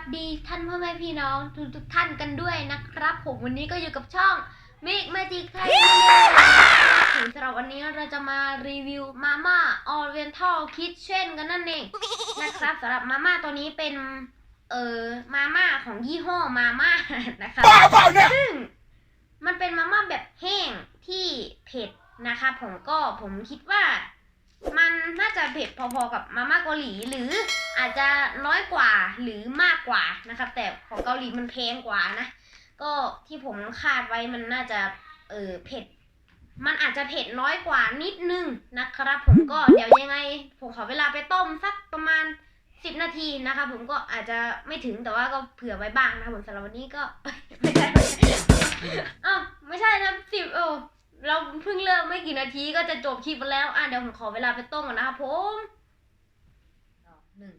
สดีท่านพ่อแม่พี่น้องทุกทุกๆท่านกันด้วยนะครับ ผมวันนี้ก็อยู่กับช่องมิกแมจิกไทยถึงสำหรับวันนี้เราจะมารีวิวมาม่าออเวนทัลคิทเช่นกันนั่นเองนะครับสำหรับมาม่าตัวนี้เป็นเอ่อมาม่าของยี่ห้อมาม่านะครับบ้าเปล่าเนี่ยซึ่งมันเป็นมาม่าแบบแห้งที่เผ็ดนะคะผมก็ผมคิดว่า มันน่าจะเผ็ดพอๆกับมาม่าเกาหลี หรืออาจจะน้อยกว่าหรือมากกว่านะครับ แต่ของเกาหลีมันแพงกว่านะ ก็ที่ผมคาดไว้มันน่าจะเออเผ็ด มันอาจจะเผ็ดน้อยกว่านิดนึงนะครับ ผมก็เดี๋ยวยังไง ผมขอเวลาไปต้มสักประมาณ10นาทีนะครับผมก็อาจจะไม่ถึงแต่ว่าก็เผื่อไว้บ้างนะครับผมสำหรับวันนี้ก็ไม่ใช่ไม่ใช่อ้าวไม่ใช่นะสิบโอ้ เราเพิ่งเริ่มไม่กี่นาทีก็จะจบคลิปไปแล้ว อะเดี๋ยวผมขอเวลาไปต้มก่อนนะครับผมหนึ่ง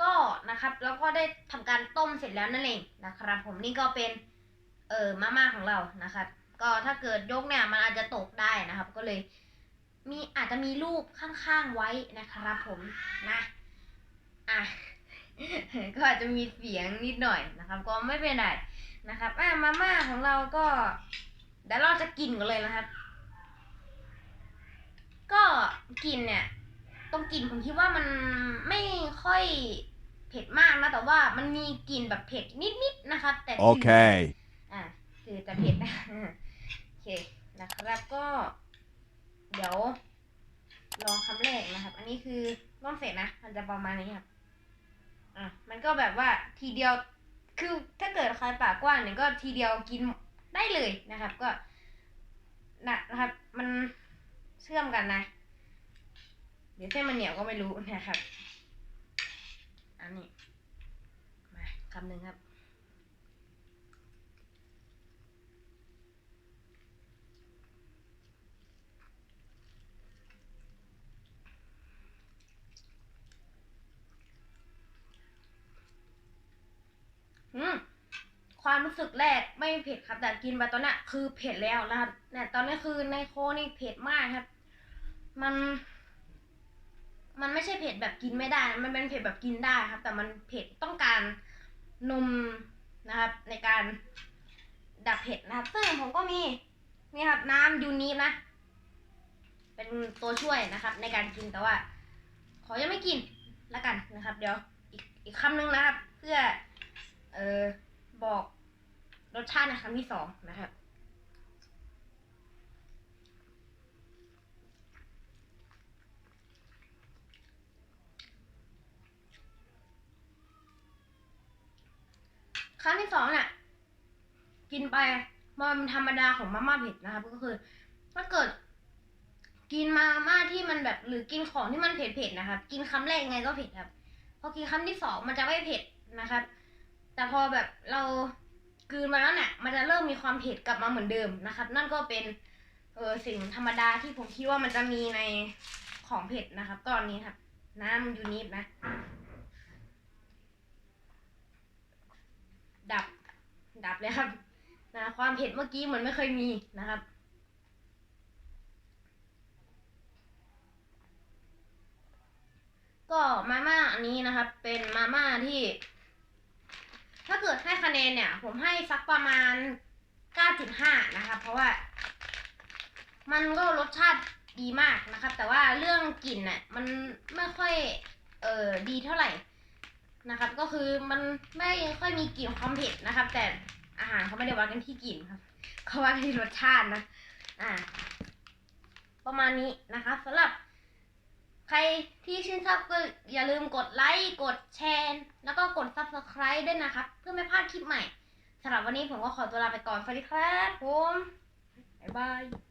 ก็นะครับแล้วก็ได้ทำการต้มเสร็จแล้วนั่นเองนะครับ ผมนี่ก็เป็นเออมาม่าของเรานะครับ ก็ถ้าเกิดยกเนี่ยมันอาจจะตกได้นะครับ ก็เลย มีอาจจะมีรูปข้างๆไว้นะครับ ผมนะอะก็อาจจะมีเสียงนิดหน่อยนะครับ ก็ไม่เป็นไรนะครับอะมาม่าของเราก็ เดี๋ยวเราจะกินกันเลยนะครับ ก็กลินเนี่ยตรงกลิ่นผมคิดว่ามันไม่ค่อยเผ็ดมากนะ แต่ว่ามันมีกลิ่นแบบเผ็ดนิดๆนะครับ แต่จืด Okay. อะคือแต่เผ็ดนะโอเคนะครับก็ เดี๋ยว ลองคำแรกนะครับ อันนี้คือร่อนเสร็จนะมันจะประมาณนี้ครับอะมันก็แบบว่าทีเดียวคือถ้าเกิดใครปากกว้างเนี่ยก็ทีเดียวกิน ได้เลยนะครับ ก็นะครับ มันเชื่อมกันนะ เดี๋ยวเส้นมันเหนียวก็ไม่รู้นะครับ อันนี้ มาคำหนึ่งครับ อืม ความรู้สึกแรกไม่เผ็ดครับ แต่กินไปตอนนี้คือเผ็ดแล้วนะครับเนี่ยตอนนี้คือในโคนี่เผ็ดมากครับ มัน มันไม่ใช่เผ็ดแบบกินไม่ได้ มันเป็นเผ็ดแบบกินได้ครับ แต่มันเผ็ดต้องการนมนะครับ ในการดับเผ็ดนะครับ ซึ่งผมก็มีนี่ครับน้ำยูนีฟนะ เป็นตัวช่วยนะครับ ในการกินแต่ว่า ขอยังไม่กินล้วกันนะครับ เดี๋ยวอีกอีกคำหนึงนะครับ เพื่อเออบอก รสชาติในคำที่สองนะครับครั้งที่สองเนี่ยกินไปมันธรรมดาของมาม่าเผ็ดนะครับก็คือถ้าเกิด กินมาม่าที่มันแบบหรือกินของที่มันเผ็ดๆนะครับ กินคำแรกไงก็เผ็ดครับ พอกินคำที่สองมันจะไม่เผ็ดนะครับ แต่พอแบบเรา กืนมาแล้วเนี่ยมันจะเริ่มมีความเผ็ดกลับมาเหมือนเดิมนะครับ นั่นก็เป็นเออสิ่งธรรมดาที่ผมคิดว่ามันจะมีในของเผ็ดนะครับ ตอนนี้ครับ น้ำยูนิฟนะ ดับ ดับเลยครับนะความเผ็ดเมื่อกี้เหมือนไม่เคยมีนะครับก็มาม่าอันนี้นะครับ เป็นมาม่าที่ ถ้าเกิดให้คะแนนเนี่ย ผมให้สักประมาณ 9.5 นะครับเพราะว่า มันก็รสชาติดีมากนะครับ แต่ว่าเรื่องกลิ่นน่ะมันไม่ค่อยเออดีเท่าไหร่นะครับ ก็คือมันไม่ค่อยมีกลิ่นความเผ็ดนะครับ แต่อาหารเขาไม่ได้วัดกันที่กลิ่นครับเขาวัดที่รสชาตินะ อ่า ประมาณนี้นะครับสำหรับ ใครที่ชื่นชอบก็อย่าลืมกดไลค์ กดแชร์ แล้วก็กด subscribe ด้วยนะครับ เพื่อไม่พลาดคลิปใหม่สำหรับวันนี้ผมก็ขอตัวลาไปก่อน สวัสดีครับผม บ๊ายบาย